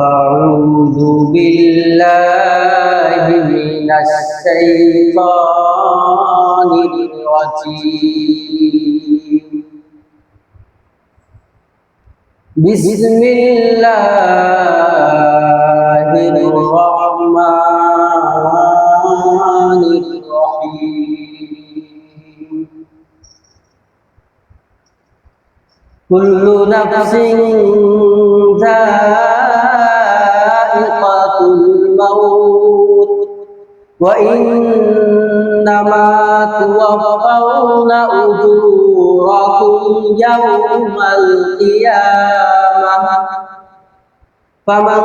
أعوذ بالله من الشيطان الرجيم بسم الله الرحمن الرحيم كل نفس ذائقة الموت وإنما توفون أجوركم يوم القيامة فمن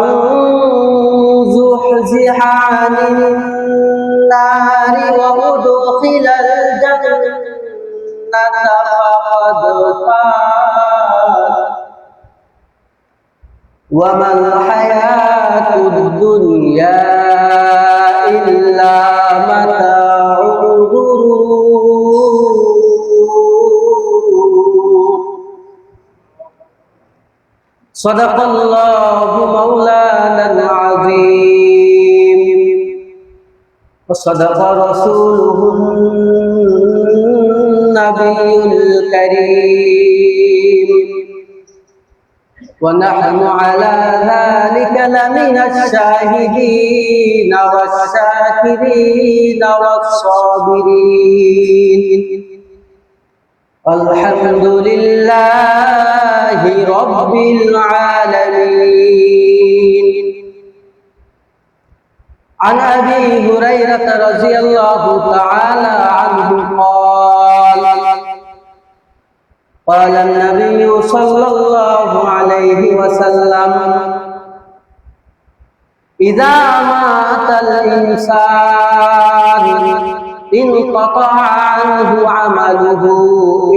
زحزح عن النار وأدخل الجنة فقد فاز وما الحياة الدنيا إلا متاع صدق الله مولانا العظيم. وصدق رسوله النبي الكريم. ونحن على ذلك لمن الشاهدين والشاكرين والصابرين. الحمد لله رب العالمين. عن أبي هريرة رضي الله تعالى عنه قال قال النبي صلى الله عليه وسلم إذا مات الإنسان انقطع عنه عمله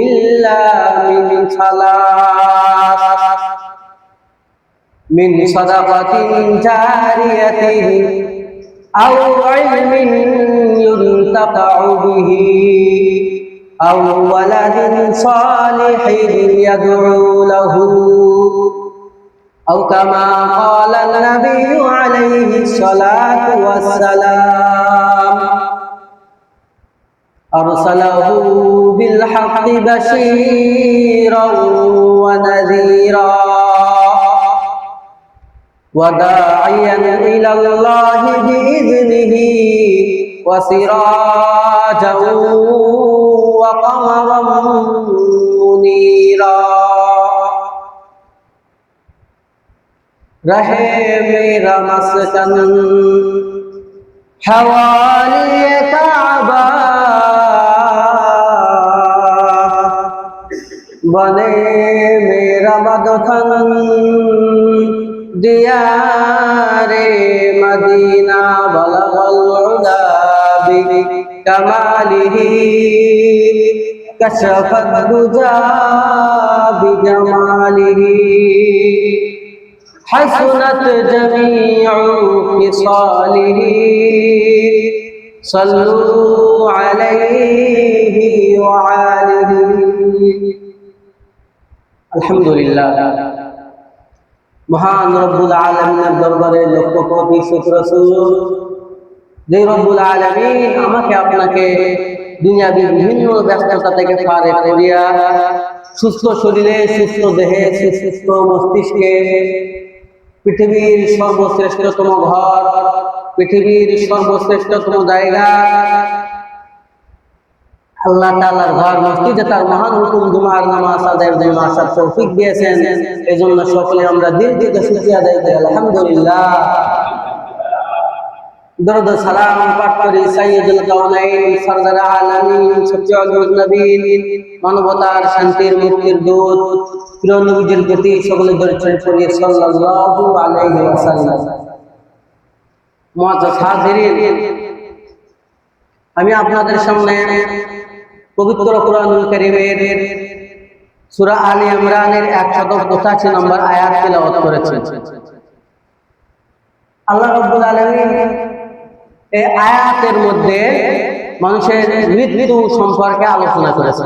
إلا من ثلاث من صدقة جاريه أو علم ينتفع به. أو ولد صالح يدعو له. أو كما قال النبي عليه الصلاة والسلام أرسله بالحق بشيرا ونذيرا وداعيا إلى الله بإذنه. وسراجا وقمرا منيرا رہے میرا مسکن حوالی کعبہ بنے میرا مدخن دیار مدینہ بلغل بكماله كشف الدجى بجماله حسنت جميع خصاله صلوا عليه وعاله الحمد لله মহান রব্বুল আলমিনের দরবারে লক্ষ কোটি শুক্র যে রব্বুল আলমিন আমাকে আপনাকে দুনিয়াবি বিভিন্ন ব্যস্ততা থেকে পারে করিয়া সুস্থ শরীরে, সুস্থ দেহে, সুস্থ মস্তিষ্কে পৃথিবীর সর্বশ্রেষ্ঠতম ঘর, পৃথিবীর সর্বশ্রেষ্ঠতম জায়গা, আল্লাহ তাআলার ঘর, মসজিদে তার মহান হুকুম, জুমার নামাজ আদায় জন্য আসার তৌফিক দিয়েছেন। এই জন্য সকলে আমরা দিল থেকে শুকরিয়া আদায় আলহামদুলিল্লাহ। দরুদ সালাম পাঠ করি সাইয়্যিদুল কাউনাইন সরদার আলামিন সত্যিউল নবীন, মানবতার শান্তির মুক্তির দূত, প্রিয় নবীজির প্রতি সকলে দর্শন করি সাল্লাল্লাহু আলাইহি ওয়াসাল্লাম। মুআজ্জাজ হাজিরিন, আমি আপনাদের সামনে পবিত্র কোরআনুল কারীমের সূরা ইমরানের 185 নম্বর আয়াত তেলাওয়াত করেছি। আল্লাহ রাব্বুল আলামিন আয়াতের মধ্যে মানুষের মৃত্যু সম্পর্কে আলোচনা করেছে।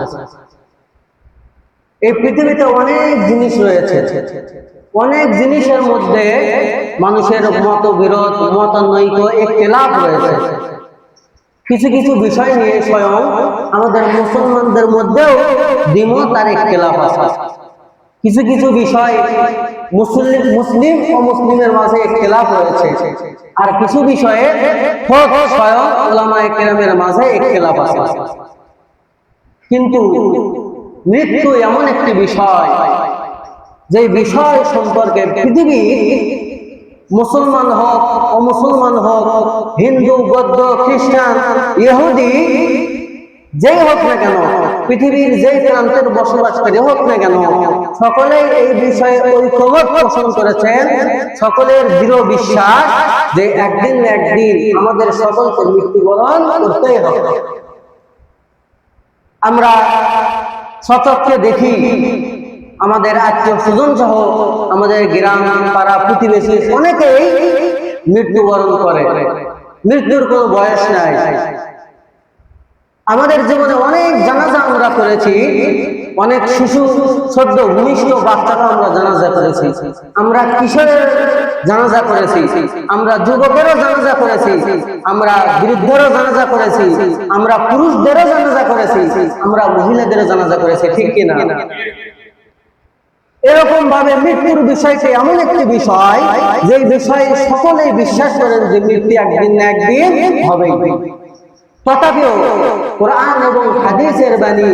এই পৃথিবীতে অনেক জিনিস রয়েছে। অনেক জিনিসের মধ্যে মানুষের মতবিরোধ, মতানৈক্য একলাপ রয়েছে। কিছু কিছু বিষয় নিয়ে স্বয়ং আমাদের মুসলমানদের মধ্যেও দ্বিমত আর একলাপ আছে। কিছু কিছু বিষয় মুসলিম মুসলিম ও মুসলিমের মাঝে একলাপ রয়েছে। আর কিছু বিষয়ে ওলামায়ে কেরামের মাঝে একলাপ আছে। কিন্তু মৃত্যু এমন একটি বিষয় যে বিষয় সম্পর্কে পৃথিবীর মুসলমান হোক, অমুসলমান হোক, হিন্দু, বৌদ্ধ, খ্রিস্টান, ইহুদি, যেই হোক না কেন পৃথিবীর যে প্রান্তের বসবাসকারী হোক না কেন, সকলেই এই বিষয়ে ঐক্যমত পোষণ করেছেন। সকলের দৃঢ় বিশ্বাস যে একদিন একদিন আমাদের সকলকে মৃত্যুবরণ করতেই হবে। আমরা সচক্ষে দেখি, আমাদের আত্মীয় স্বজন সহ আমাদের গ্রাম, পাড়া, প্রতিবেশী অনেকেই মৃত্যুবরণ করে। মৃত্যুর কোনো বয়স নাই। আমাদের জীবনে অনেক জানাজা আমরা করেছি। অনেক শিশু, সদ্য ভূমিষ্ঠ বাচ্চারা আমরা জানাজা করেছি। আমরা কিশোরের জানাজা করেছি? আমরা যুবকেরও জানাজা করেছি। আমরা বৃদ্ধেরও জানাজা করেছি। আমরা পুরুষদেরও জানাজা করেছি। আমরা মহিলাদেরও জানাজা করেছি, ঠিক কিনা এরকম ভাবে মৃত্যুর বিষয়টি এমন একটি বিষয়, যে বিষয়ে সকলেই বিশ্বাস করেন যে মৃত্যু একদিন একদিন হবেই। তথাপিও কোরআন এবং হাদিসের বাণী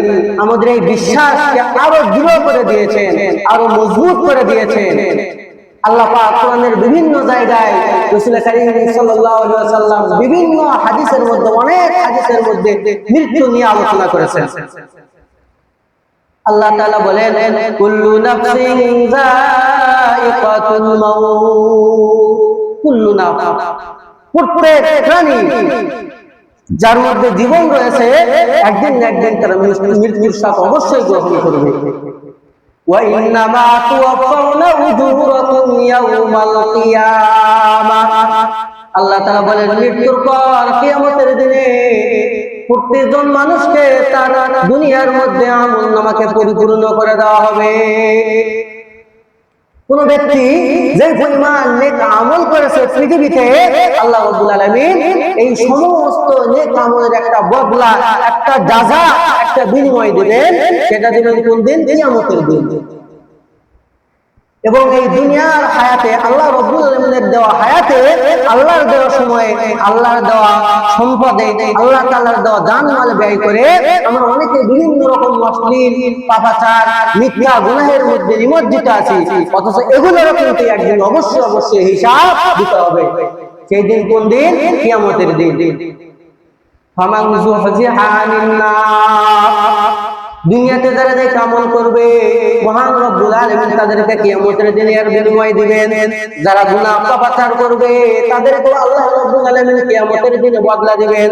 আমাদের এই বিশ্বাসকে আরও দৃঢ় করে দিয়েছেন আরও মজবুত করে দিয়েছেন আল্লাহ কোরআনের বিভিন্ন জায়গায় রাসূল কারীম সাল্লাল্লাহু আলাইহি ওয়াসাল্লাম বিভিন্ন হাদিসের মধ্যে, অনেক হাদিসের মধ্যে মৃত্যু নিয়ে আলোচনা করেছেন। আল্লাহ তাআলা বলেন, কুল্লু নাফসিন যায়িকাতুল মাউত। কুল্লু নাফস, প্রত্যেক প্রাণী যার মধ্যে জীবন রয়েছে, একদিন না একদিন তারা মৃত্যুর সাথ অবশ্যই গ্রহণ করবে। আল্লাহ বলেন, মৃত্যুর পর কিয়ামতের দিনে প্রত্যেকজন মানুষকে তার দুনিয়ার মধ্যে আমল নামাকে পরিপূর্ণ করে দেওয়া হবে। কোন ব্যক্তি যে পরিমাণ নেক আমল করেছে পৃথিবীতে, আল্লাহ আব্দুল আলামিন এই সমস্ত নেক আমলের একটা বদলা, একটা যাজা একটা বিনিময় দিবেন। সেটা দিবেন কোন দিন? কিয়ামতের দিন। এবং এই দুনিয়ার হায়াতে আল্লাহ আলামিনের দেওয়া হায়াতে আল্লাহর দেওয়া সময়ে আল্লাহর দেওয়া সম্পদে আল্লাহ তাআলার দেওয়া জান মাল ব্যয় করে আমরা অনেকে বিভিন্ন রকম অশ্লীল, পাপাচার, মিথ্যা গুনাহের মধ্যে নিমজ্জিত আছি। অথচ এগুলোরও কিন্তু একদিন অবশ্যই অবশ্যই হিসাব দিতে হবে। সেই দিন কোন দিন? কিয়ামতের দিন। ফামান যুহজিহা আনিন দুনিয়াতে যারা যে কামল করবে, মহান রব্বুল আলামিন তাদেরকে কিয়ামতের দিনে আর বিনিময় দিবেন। যারা গুনাহ পাপাচার করবে তাদেরকে আল্লাহ রব্বুল আলামিন কিয়ামতের দিনে বদলা দিবেন।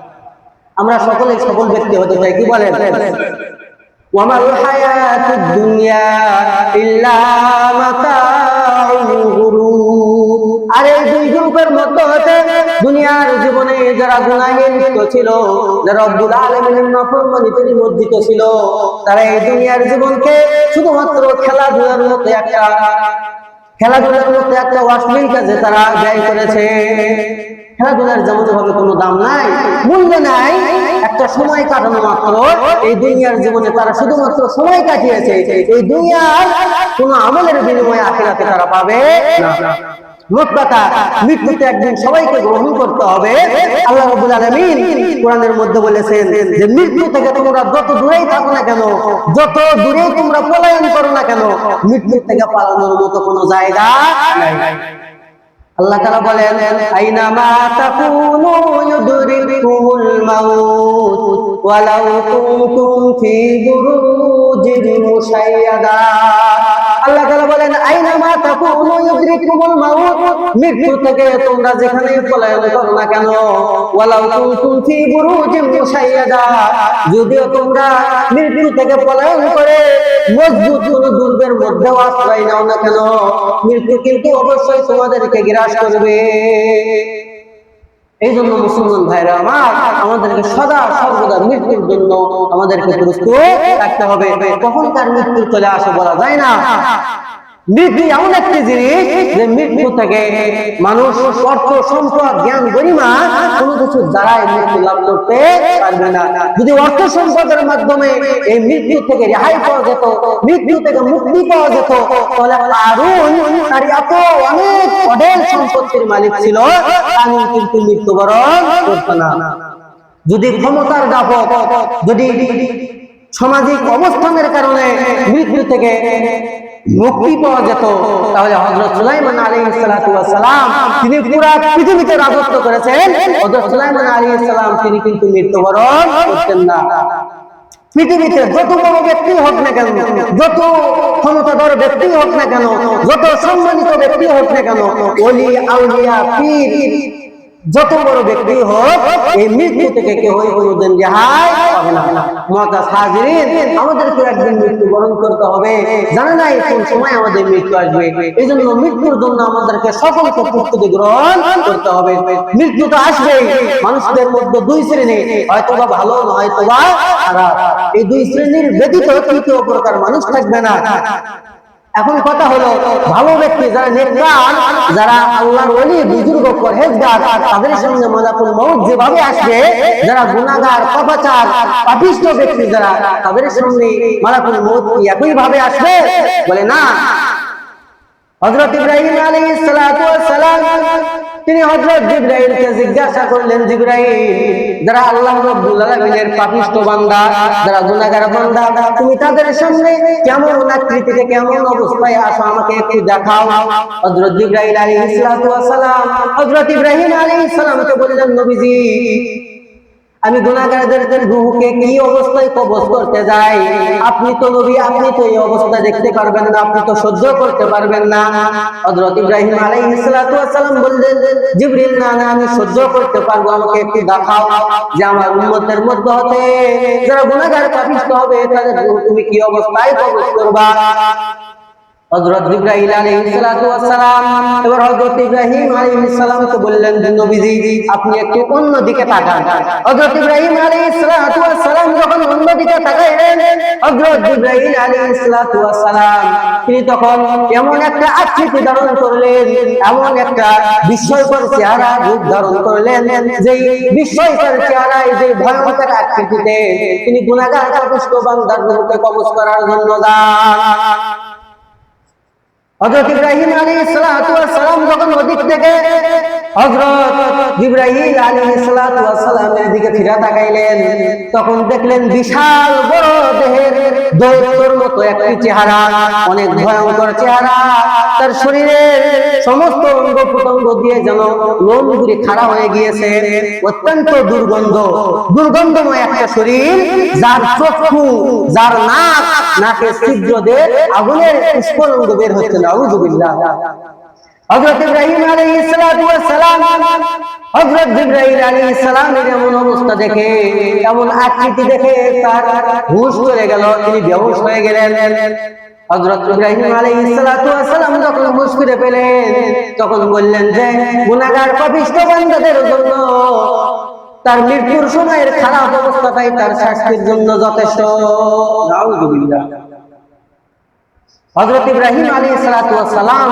আমরা সকলেই সফল ব্যক্তি হতে চাই, কি বলেন? ওয়ামাল দুনিয়া ইল্লা মাতাউল দুই গ্রুপের হতে দুনিয়ার জীবনে যারা ছিল যারা ছিল, তারা এই দুনিয়ার জীবনকে শুধুমাত্র খেলাধুলার মতো একটা খেলাধুলার মধ্যে একটা অশ্লীল কাজে তারা ব্যয় করেছে। খেলাধুলার যেমন ভাবে কোনো দাম নাই, মূল্য নাই, একটা সময় কাটানো মাত্র। এই দুনিয়ার জীবনে তারা শুধুমাত্র সময় কাটিয়েছে, এই দুনিয়ার কোনো আমলের বিনিময়ে আখেরাতে তারা পাবে না। মোট মৃত্যুতে একদিন সবাইকে গ্রহণ করতে হবে। আল্লাহ রবুল আলমিন কোরআনের মধ্যে বলেছেন যে, মৃত্যু থেকে তোমরা যত দূরেই থাকো না কেন, যত দূরেই তোমরা পলায়ন করো না কেন মৃত্যু থেকে পালানোর মতো কোনো জায়গা নাই। আল্লাহ তারা বলেন, আইনা মা তাকুনু ইউদরিকুমুল মাউত, ওয়ালাউ কুনতুম ফি বুরুজিন মুশাইয়াদা। আল্লাহ তাআলা বলেন, আইনা মা তাকুনু ইউদরিকুমুল মাউত? মৃত্যু থেকে তোমরা যেখানে পলায়ন করো না কেন? ওয়ালাউ কুনতুম ফি বুরুজিম মুশাইয়াদা। যদিও তোমরা মৃত্যু থেকে পলায়ন করে মজবুত কোন দুর্গের মধ্যেও আশ্রয় নাও না কেন? মৃত্যু কিন্তু অবশ্যই তোমাদেরকে গ্রাস করবে। এই জন্য মুসলমান ভাইরা আমার, আমাদেরকে সদা সর্বদা মৃত্যুর জন্য আমাদেরকে প্রস্তুত রাখতে হবে। কখন তার মৃত্যু চলে আসে বলা যায় না। মৃত্যু এমন একটি জিনিস যে মৃত্যু থেকে মানুষ অর্থ, সম্পদ, জ্ঞান, গরিমা কোনো কিছু দ্বারাই মৃত্যু লাভ করতে পারবে না। যদি অর্থ, সম্পদের মাধ্যমে এই মৃত্যু থেকে রেহাই পাওয়া যেত, মৃত্যু থেকে মুক্তি পাওয়া যেত, তাহলে আরুন তার এত অনেক অঢেল সম্পত্তির মালিক ছিল আমি কিন্তু মৃত্যুবরণ করতো না। যদি ক্ষমতার দাপক, যদি সামাজিক অবস্থানের কারণে মৃত্যু থেকে মুক্তি পাওয়া যেত, তাহলে হযরত সুলাইমান ওয়াস সালাম, তিনি পুরা পৃথিবীতে রাজত্ব করেছেন। হযরত সুলাইমান আলাইহিস সালাম, তিনি কিন্তু মৃত্যুবরণ করতেন না। পৃথিবীতে যত বড় ব্যক্তি হোক না কেন, যত ক্ষমতাধর ব্যক্তি হোক না কেন, যত সম্মানিত ব্যক্তি হোক না কেন, ওলি, আউলিয়া, পীর যত বড় ব্যক্তি হোক, এই মৃত্যু থেকে কেউ কোনোদিন রেহাই পাবে না। মহাকাশ হাজিরিন আমাদেরকে একদিন মৃত্যু বরণ করতে হবে। জানা নাই কোন সময় আমাদের মৃত্যু আসবে? এই জন্য মৃত্যুর জন্য আমাদেরকে সকলকে প্রস্তুতি গ্রহণ করতে হবে। মৃত্যু তো আসবেই। মানুষদের মধ্যে দুই শ্রেণি হয়তো বা ভালো হয়তো বা খারাপ। এই দুই শ্রেণির ব্যতীত তৃতীয় প্রকার মানুষ থাকবে না। এখন কথা হলো, ভালো ব্যক্তি যারা নেককার যারা আল্লাহর ওলি, বুজুর্গ, পরহেজগার, তাদের সঙ্গে মালাকুল মউত যেভাবে আসবে, যারা গুনাহগার, পাপাচার, পাপিষ্ট ব্যক্তি যারা, তাদের সঙ্গে মালাকুল মউত কি একই ভাবে আসবে? বলে না। হযরত ইব্রাহিম আলাইহিস সালাম তিনি হজরত জিবরাইলকে জিজ্ঞাসা করলেন, জিব্রাইল, যারা আল্লাহ রাব্বুল আলামিনের পাপিষ্ট বান্দা, যারা গুনাহগার বান্দা, তুমি তাদের সামনে কেমন আকৃতিতে, কেমন অবস্থায় আসো, আমাকে একটু দেখাও। হজরত জিব্রাইল আলাইহিস সালাম, হযরত ইব্রাহিম আলাইহিস সালামকে বললেন, নবীজি আমি গুনাহগারদের রূহকে কি অবস্থায় কবজ করতে যাই? আপনি তো নবী, আপনি তো এই অবস্থা দেখতে পারবেন না, আপনি তো সহ্য করতে পারবেন না। হযরত ইব্রাহিম আলাইহিস সালাতু ওয়াস সালাম বললেন, জিবরিল, না না, আমি সহ্য করতে পারব, আমাকে একটু দেখাও যে আমার উম্মতের মধ্যে হতে যারা গুনাহগার পাপিষ্ট হবে, তাদের তুমি কি অবস্থায় কবজ করবা? তিনি তখন এমন একটা আকৃতি ধারণ করলেন, এমন একটা বিস্ময়কর চেহারা রূপ ধারণ করলেন যে বিস্ময়কর চেহারায় যে ভয়ঙ্কর আকৃতিতে তিনি গুনাহগার কবজ করার জন্য যান। হযরত ইব্রাহিম আলী সালাম যখন ওদিক থেকে হযরত ইব্রাহিম ওয়াস সালামের দিকে ফিরে তাকাইলেন। তখন দেখলেন বিশাল বড় মতো একটি চেহারা, অনেক ভয়ঙ্কর চেহারা। তার শরীরের সমস্ত অঙ্গ দিয়ে যেন খাড়া হয়ে গিয়েছে। অত্যন্ত দুর্গন্ধ, দুর্গন্ধময় একটা শরীর, যার চক্ষু, যার নাক, নাকের দিয়ে আগুনের স্ফুলিঙ্গ বের হচ্ছে নাউযুবিল্লাহ হযরত ইব্রাহিম আলাইহিস সালাতু ওয়াস সালাম হযরত জিবরাইল আলাইহিস সালামের এমন অবস্থা দেখে এমন আকৃতি দেখে তার হুঁশ চলে গেল তিনি বেহুশ হয়ে গেলেন। হযরত ইব্রাহিম আলাইহিস সালাতু ওয়াস সালাম যখন হুঁশ ফিরে পেলেন তখন বললেন যে গুনাহগার পাপিষ্ট বান্দাদের জন্য তার মৃত্যুর সময়ের খারাপ অবস্থাটাই তার শাস্তির জন্য যথেষ্ট। হযরত ইব্রাহিম আলী সালাম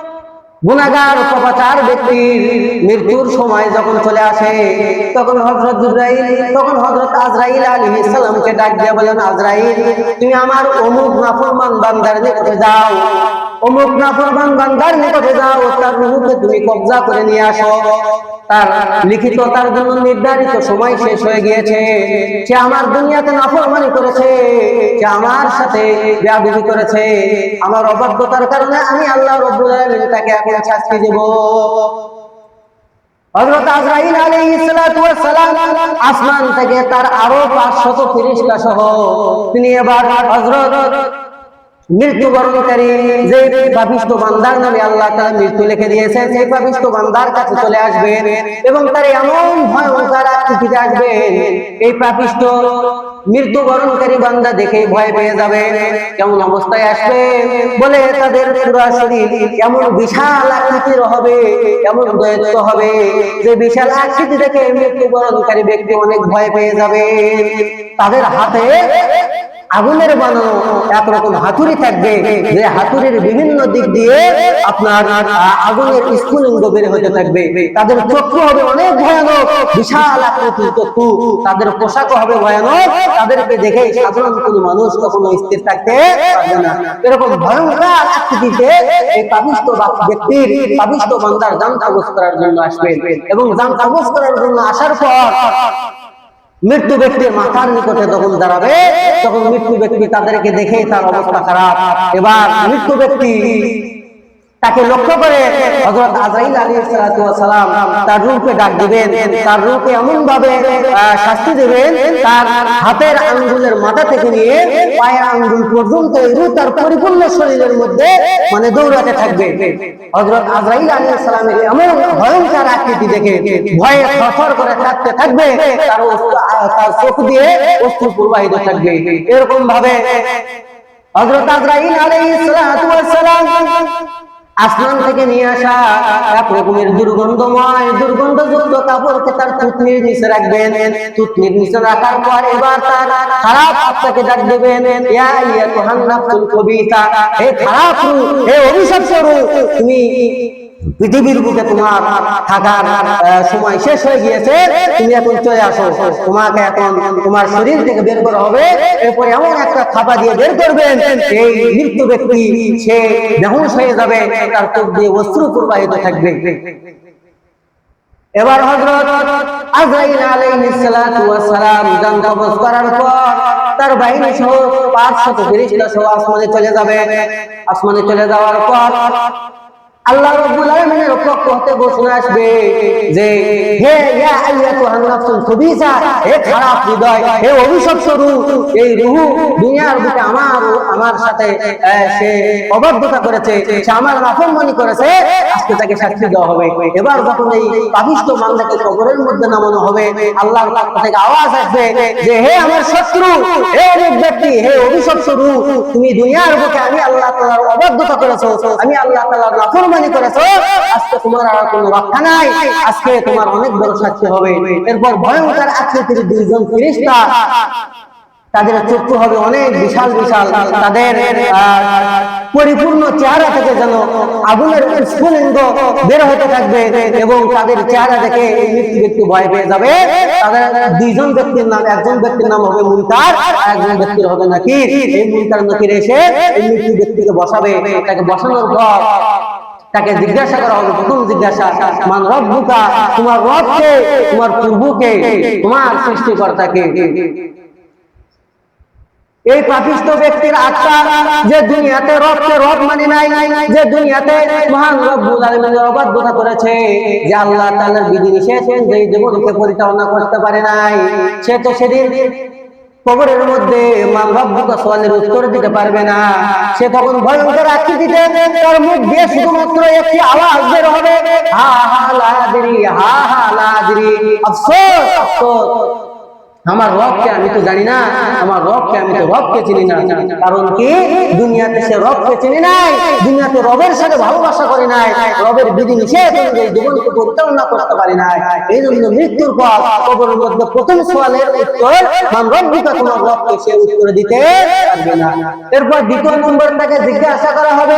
গুনাহগার অপপাচার ব্যক্তির মৃত্যুর সময় যখন চলে আসে, তখন হজরত জুব্রাইল, তখন হজরত আজরাইল আলী ইসলামকে ডাক দিয়ে বলেন, আজরাইল, তুমি আমার অমুক নাফরমান বান্দার নিকটে যাও। অমুক নাফরমান বান্দার নিকটে যাও, তার রুহুকে তুমি কবজা করে নিয়ে আসো। তার লিখিত তার জন্য নির্ধারিত সময় শেষ হয়ে গিয়েছে। সে আমার দুনিয়াতে নাফরমানি করেছে। সে আমার সাথে করেছে। আমার অবাধ্যতার কারণে আমি আল্লাহ রব্বুল তাকে শাস্তি দেব। আসমান থেকে তার আরও 500 ফেরেশতা সহ তিনি এবার হযরত মৃত্যুবরণকারী যে পাপিষ্ট বান্দার নামে আল্লাহ তাআলা মৃত্যু লিখে দিয়েছেন, সেই পাপিষ্ট বান্দার কাছে চলে আসবেন এবং তার এমন ভয়ঙ্কর আকৃতিতে আসবেন, এই পাপিষ্ট মৃত্যুবরণকারী বান্দা দেখে ভয় পেয়ে যাবে, কেমন অবস্থায় আসবে? বলে তাদের শরীর এমন বিশাল আকৃতির হবে, এমন দৈত্য হবে, যে বিশাল আকৃতি দেখে মৃত্যুবরণকারী ব্যক্তি অনেক ভয় পেয়ে যাবে। তাদের হাতে আগুনের বানানো একরকম হাতুড়ি থাকবে। যে হাতুড়ির বিভিন্ন দিক দিয়ে আপনার আগুনের স্ফুলিঙ্গ বের হতে থাকবে। তাদের চক্ষু হবে অনেক ভয়ানক, বিশাল আকৃতির চক্ষু। তাদের পোশাকও হবে ভয়ানক। তাদেরকে দেখে সাধারণ কোনো মানুষ কখনো স্থির থাকতে পারবে না। এরকম ভয়ঙ্কর আকৃতিতে এই পাবিষ্ট ব্যক্তির পাবিষ্ট বান্দার জান কাগজ করার জন্য আসবেন। এবং জান কাগজ করার জন্য আসার পর মৃত্যু ব্যক্তি মাথার নিকটে তখন দাঁড়াবে, তখন মৃত্যু ব্যক্তি তাদেরকে দেখে তার অবস্থা খারাপ। এবার মৃত্যু ব্যক্তি তাকে লক্ষ্য করে হযরত আজরাইল ওয়াস সালাম তার রূপে ডাক দিবেন, তার রূপে এমন ভাবে শাস্তি দিবেন, তার হাতের আঙ্গুলের মাথা থেকে নিয়ে পায়ের আঙ্গুল পর্যন্ত এই রূপ তার পরিপূর্ণ শরীরের মধ্যে মানে দৌড়াতে থাকবে। হযরত আজরাইল আলাইহিস সালামের এমন ভয়ঙ্কর আকৃতি দেখে ভয়ে থরথর করে কাঁপতে থাকবে, তার তার চোখ দিয়ে অস্ত্র প্রবাহিত থাকবে। এরকম ভাবে হযরত আজরাইল ওয়াস সালাম আসমান থেকে নিয়ে আসা এক রকমের দুর্গন্ধময় দুর্গন্ধযুক্ত কাপড়কে তার তুতনির নিচে রাখবেন। তুতনির নিচে রাখার পর এবার তার খারাপ আত্মাকে ডাক দেবেন। খবিসা হে খারাপ রূহ হে অভিশপ্ত তুমি পৃথিবীর বুকে তোমার থাকার সময় শেষ হয়ে গিয়েছে, তুমি এখন চলে আসো। তোমাকে এখন তোমার শরীর থেকে বের করা হবে। এরপর এমন একটা থাপা দিয়ে বের করবেন এই মৃত্যু ব্যক্তি, সে বেহুশ হয়ে যাবে, তার চোখ দিয়ে অশ্রু প্রবাহিত থাকবে। এবার হযরত আজরাইল আলাইহিস সালাতু ওয়াস সালাম জান কবজ করার পর তার বাহিনী সহ 500 ফেরেশতা সহ আসমানে চলে যাবে। আসমানে চলে যাওয়ার পর আল্লাহ রাব্বুল আলামিনের পক্ষ হতে আসবে যে, হে ইয়া নাফসুল হে খারাপ হৃদয়, হে এই রূহ দুনিয়ার বুকে আমার আমার সাথে সে অবাধ্যতা করেছে, সে আমার করেছে, আজকে তাকে দেওয়া হবে। এবার যখন এই পাপিষ্ট কবরের মধ্যে নামানো হবে, আল্লাহর পক্ষ থেকে আওয়াজ আসবে যে, হে আমার শত্রু, হে অমুক ব্যক্তি, হে অভিশপ্ত তুমি দুনিয়ার বুকে আমি আল্লাহ তাআলার অবাধ্যতা করেছ, আমি আল্লাহ তাআলার নাফরমানি করেছ আজকে তোমার আর কোনো রক্ষা নাই। আজকে তোমার অনেক বড় শাস্তি হবে। এরপর ভয়ঙ্কর আকৃতির দুইজন ফেরেশতা তাদের চক্ষু হবে অনেক বিশাল বিশাল। তাদের পরিপূর্ণ চেহারা থেকে যেন আগুনের স্ফুলিঙ্গ বের হতে থাকবে এবং তাদের চেহারা দেখে মৃত্যু ব্যক্তি ভয় পেয়ে যাবে। তাদের দুইজন ব্যক্তির নাম একজন ব্যক্তির নাম হবে মুনকার আর একজন ব্যক্তির হবে নাকি এই মুনকার নাকির এসে এই মৃত্যু ব্যক্তিকে বসাবে। তাকে বসানোর পর তাকে জিজ্ঞাসা করা হবে প্রথম জিজ্ঞাসা, মান রব্বুকা? তোমার রবকে, তোমার প্রভুকে তোমার সৃষ্টিকর্তাকে। এই পাপিষ্ট ব্যক্তির আত্মা যে দুনিয়াতে রবকে রব মানে নাই, যে দুনিয়াতে মহান রব্বুল আলামিনের অবাধ্যতা করেছে, যে আল্লাহ তাআলার বিধি নিষেধ যে জীবনকে পরিচালনা করতে পারে নাই, সে তো সেদিন কবরের মধ্যে মান সোয়ালের উত্তর দিতে পারবে না। সে তখন ভয়ঙ্কর আকৃতিতে তার মুখ দিয়ে শুধুমাত্র একটি আওয়াজ বের হবে। হা হা, লাদিরি, হা হা, লাদিরি। আফসোস আফসোস। আমার রবকে আমি তো জানি না, আমার রবকে আমি তো রবকে চিনি না। কারণ কি? দুনিয়াতে সে রবকে চিনি নাই, দুনিয়াতে রবের সাথে ভালোবাসা করে নাই, রবের বিধি নিষেধ করতে জন্য মৃত্যুর পর কবরের মধ্যে প্রথম উত্তর রব্বিকা তোমার রবকে সে উত্তর দিতে পারবে না। এরপর দ্বিতীয় নম্বর তাকে জিজ্ঞাসা করা হবে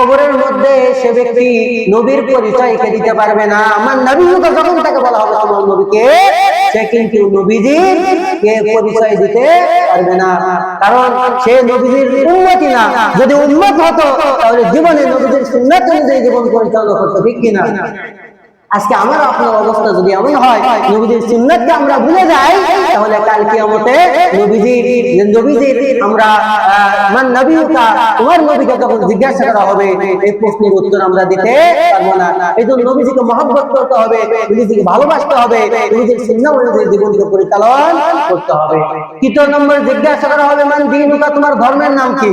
কবরের মধ্যে সে ব্যক্তি নবীর পরিচয়কে দিতে পারবে না। আমার নবীকে যখন তাকে বলা হবে তোমার নবীকে। সে কিন্তু নবীজির কে পরিচয় দিতে পারবে না। কারণ সে নবীজির উন্নতি না। যদি উন্নত হতো, তাহলে জীবনে নবীজির সুন্নত অনুযায়ী জীবন পরিচালনা করতো, ঠিক কিনা? আজকে আমার আপনার অবস্থা যদি এমন হয়, নবীজির সুন্নাতকে আমরা ভুলে যাই, তাহলে কাল কিয়ামতে নবীজির নবীজির আমরা মান নবীকা তোমার নবীকে জিজ্ঞাসা করা হবে, এই প্রশ্নের উত্তর আমরা দিতে পারব না। এই জন্য নবীজিকে মহব্বত করতে হবে, নবীজিকে ভালোবাসতে হবে, নবীজির অনুযায়ী জীবনকে পরিচালন করতে হবে। নম্বর জিজ্ঞাসা করা হবে, মান দিনুকা, তোমার ধর্মের নাম কি?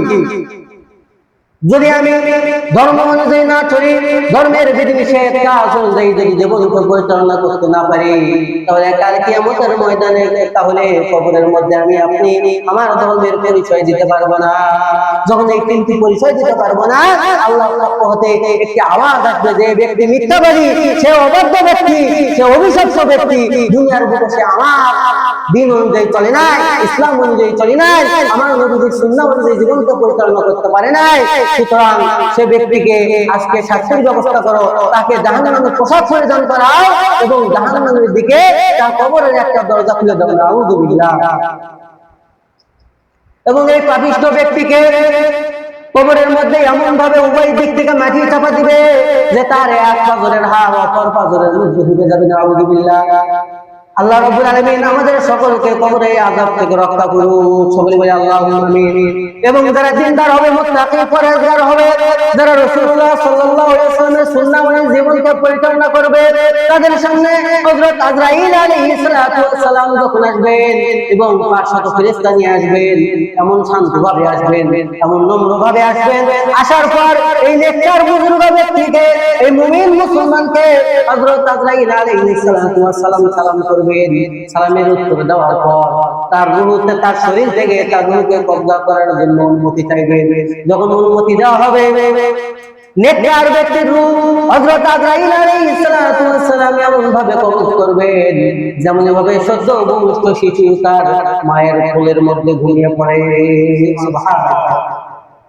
যদি আমি ধর্ম অনুযায়ী না চলি, ধর্মের বিধিনিষেধ কাজ অনুযায়ী যদি জীবনকে পরিচালনা করতে না পারি, তাহলে কাল কিয়ামতের ময়দানে তাহলে কবরের মধ্যে আমি আপনি আমার ধর্মের পরিচয় দিতে পারব না। যখন এই তিনটি পরিচয় দিতে পারব না আল্লাহ হতে একটি আওয়াজ আসবে যে ব্যক্তি মিথ্যাবাদী, সে অবাধ্য ব্যক্তি, সে অভিশপ্ত ব্যক্তি, দুনিয়ার বুকে সে আমার দিন অনুযায়ী চলে নাই, ইসলাম অনুযায়ী চলে নাই, আমার নবীজির সুন্নাহ অনুযায়ী জীবনকে পরিচালনা করতে পারে নাই সুতরাং সে ব্যক্তিকে আজকে শাস্তির ব্যবস্থা করো, তাকে পরিধান করাও এবং দিকে তার কবরের একটা দরজা খুলে এবং এই পাপিষ্ঠ ব্যক্তিকে কবরের মধ্যে এমন ভাবে উভয় দিক থেকে মাটি চাপা দিবে যে তার এক পাজরের হাত অপর পাজরের মধ্যে ঢুকে যাবে না আউযুবিল্লাহ আল্লাহ রাব্বুল আলামিন আমাদের সকলকে কবরে আযাব থেকে রক্ষা করুন সকলে বলে আমিন। এবং যারা দিনদার হবে, মুত্তাকি পরহেজগার হবে, যারা রাসূলুল্লাহ সাল্লাল্লাহু আলাইহি ওয়াসাল্লামের সুন্নাহ অনুযায়ী জীবনকে পরিচালনা করবে, তাদের সামনে হযরত আজরাইল আলাইহিস সালাতু সালাম যখন আসবেন এবং পাঁচশত ফেরেশতা নিয়ে আসবেন, এমন শান্তভাবে আসবেন, এমন নম্রভাবে আসবেন, আসার পর এই নেককার বুজুর্গ ব্যক্তিকে, এই মুমিন মুসলমানকে হযরত আজরাইল আলাইহিস সালাতু সালাম সালাম সালামের উত্তর দেওয়ার পর তার রুহুতে তার শরীর থেকে তার রুহকে কবজা করার জন্য অনুমতি চাইবে। যখন অনুমতি দেওয়া হবে যেমন সদ্য শিশু তার মায়ের কোলের মধ্যে ঘুমিয়ে পড়ে। সুবহানাল্লাহ।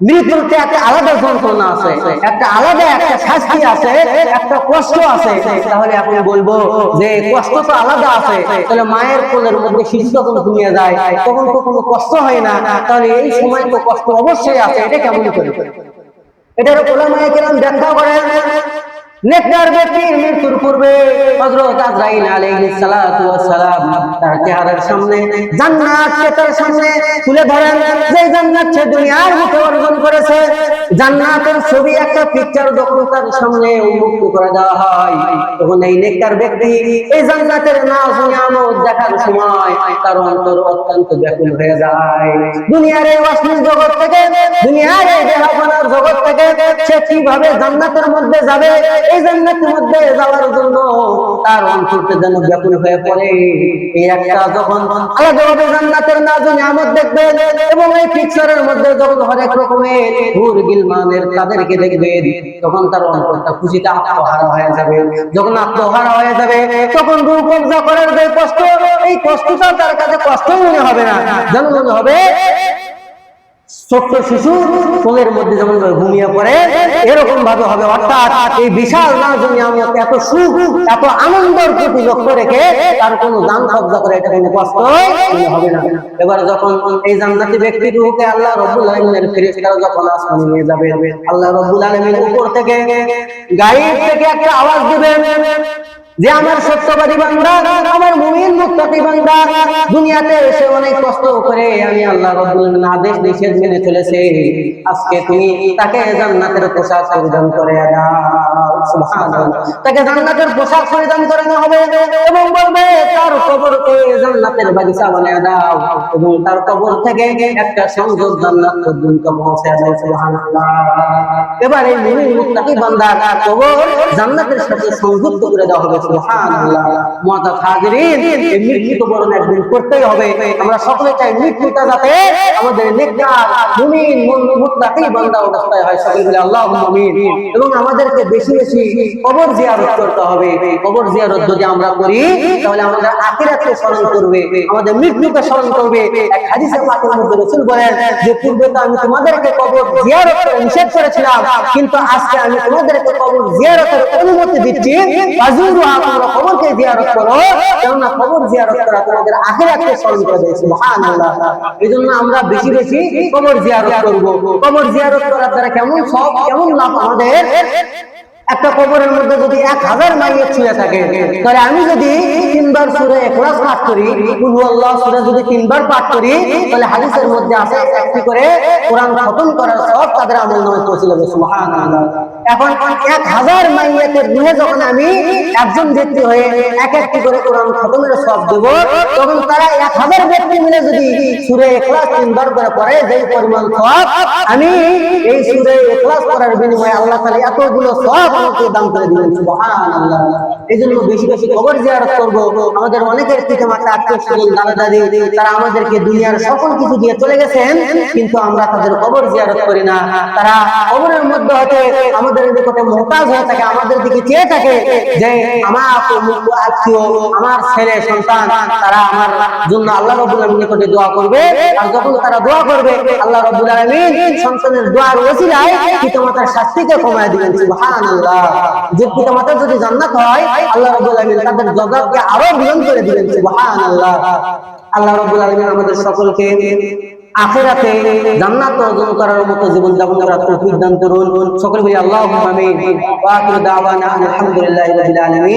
মৃত্যুতে একটা আলাদা যন্ত্রণা আছে। একটা আলাদা একটা শাস্তি আছে একটা কষ্ট আছে। তাহলে এখন বলব যে কষ্ট তো আলাদা আছে তাহলে মায়ের কোলের মধ্যে শিশু যখন ঘুমিয়ে যায় তখন তো কোনো কষ্ট হয় না। তাহলে এই সময় তো কষ্ট অবশ্যই আছে এটা কেমন করে? এটার ওলামায়ে কেরাম ব্যাখ্যা করেন নেককার ব্যক্তির মৃত্যুর পূর্বে হযরত আজরাইল আলাইহিস সালাতু ওয়াস সালাম তার চেহারার সামনে জান্নাতকে তার সামনে তুলে ধরেন। যে জান্নাত সে দুনিয়ার মুখে অর্জন করেছে, জান্নাতের ছবি একটা পিকচার যখন তার সামনে উন্মুক্ত করে দেওয়া হয়। তখন এই নেককার ব্যক্তি এই জান্নাতের নাজ নিয়ামত দেখার সময় তার অন্তর অত্যন্ত ব্যাকুল হয়ে যায়। দুনিয়ার এই অশ্লীল জগৎ থেকে, দুনিয়ার এই দেহাপনার জগৎ থেকে সে কীভাবে জান্নাতের মধ্যে যাবে এই জান্নাতের মধ্যে যাওয়ার জন্য তার অন্তরটা যেন ব্যাকুল হয়ে পড়ে। এই একটা যখন আলাদাভাবে জান্নাতের নাজ নিয়ামত দেখবে এবং এই পিকচারের মধ্যে যখন হরেক রকমের হুর গিলমানের তাদেরকে দেখবেন তখন তার অন্তরটা খুশিতে আত্মহারা হয়ে যাবে। যখন আত্মহারা হয়ে যাবে, তখন রূপ কবজা করার যে কষ্ট, এই কষ্টটা তার কাছে কষ্ট মনে হবে না। যেন হবে ছোট্ট শিশু কোলের মধ্যে যেমন ঘুমিয়ে পড়ে, এরকম ভাবে হবে। অর্থাৎ এই বিশাল আমত এত সুখ, এত প্রতি লক্ষ্য রেখে তার কোনো দান করে এটা কষ্ট হবে না। এবার যখন এই জান্নাতি ব্যক্তির রূপে আল্লাহ রব্বুল আলামিনের ফেরেশতারা যখন আসমানে নিয়ে যাবে, আল্লাহ রব্বুল আলামিন উপর থেকে গায়েব থেকে একটা আওয়াজ যে আমার সত্যবাদী বান্দা, আমার মুমিন মুত্তাকি বান্দা, দুনিয়াতে এসে অনেক কষ্ট করে আমি আল্লাহ রাব্বুল আদেশ নিষেধ মেনে চলেছে। আজকে তুমি তাকে জান্নাতের পোশাক পরিধান করে দাও। তাকে জান্নাতের পোশাক পরিধান করে না হবে এবং বলবে, তার কবরকে জান্নাতের বাগিচা বানিয়ে দাও এবং তার কবর থেকে একটা সংযোগ জান্নাত পর্যন্ত পৌঁছে দাও। সুবহানাল্লাহ। এবার মুমিন মুত্তাকি বান্দা কবর জান্নাতের সাথে সংযুক্ত করে দেওয়া হবে। আমাদেরকে বেশি বেশি কবর জিয়ারত করতে হবে। কবর জিয়ারত যদি আমরা করি, তাহলে আমাদের আখিরাতকে স্মরণ করবে, আমাদের মৃত্যুকে স্মরণ করবে। বলেন যে, পূর্বে তো আমি তোমাদেরকে কবর জিয়ারত নিষেধ করেছিলাম, কিন্তু আজকে আমি তোমাদেরকে কবর জিয়ারতের অনুমতি দিচ্ছি। তোমরা জিয়ারত করো, কেননা জিয়ারত করা তোমাদের স্মরণ করে সুবহানাল্লাহ। এজন্য আমরা বেশি বেশি কবর জিয়ারত করব। কবর জিয়ারত করার দ্বারা কেমন সব, কেমন লাভ আমাদের? একটা কবরের মধ্যে যদি এক হাজার মাইয়ের ছুঁয়ে থাকে, তাহলে আমি যদি তিনবার সুরে এখলাস পাঠ করি, কুলু আল্লাহ সুরে যদি তিনবার পাঠ করি, তাহলে হাদিসের মধ্যে আছে একটি করে কোরআন খতম করার সব তাদের আমল নামে পৌঁছে যাবে এখন এক হাজার যখন আমি একজন ব্যক্তি হয়ে এক একটি করে কোরআন খতমের সব দেব, তখন তারা এক হাজার ব্যক্তি মিলে যদি সুরে এখলাস করে যেই পরিমাণ সব, আমি এই সুরে এখলাস করার বিনিময়ে আল্লাহ এতগুলো সব আমাকে দান করে এই জন্য বেশি বেশি কবর জিয়ারত করব। আমাদের অনেকের আত্মীয় দাদা দাদি তারা আমাদেরকে দুনিয়ার সকল কিছু দিয়ে চলে গেছেন, কিন্তু আমরা তাদের কবর জিয়ারত করি না। তারা কবরের মধ্যে হতে আমাদের নিকটে মোহতাজ হয়ে থাকে আমাদের দিকে চেয়ে থাকে যে আমার আত্মীয়, আমার ছেলে, সন্তান, তারা আমার জন্য আল্লাহ রবুল আলমীর নিকটে দোয়া করবে। আর যখন তারা দোয়া করবে, আল্লাহ রবুল আলমিন সন্তানের দোয়ার ওসিলায় পিতামাতার শাস্তিকে কমায় দিবেন, সুবহানাল্লাহ। যে পিতামাতার যদি জান্নাত হয়, আল্লাহ রবুল আলমিন তাদের জগৎকে আরও বিলন করে দিবেন, সুবহানাল্লাহ। আল্লাহ রবুল আলমিন আমাদের সকলকে আখেরাতে জান্নাত অর্জন করার মতো জীবন যাপন করার তৌফিক দান করুন। সকলে বলি আল্লাহুম্মা আমিন। ওয়া আখিরু দাওয়ানা আলহামদুলিল্লাহি রাব্বিল আলামিন।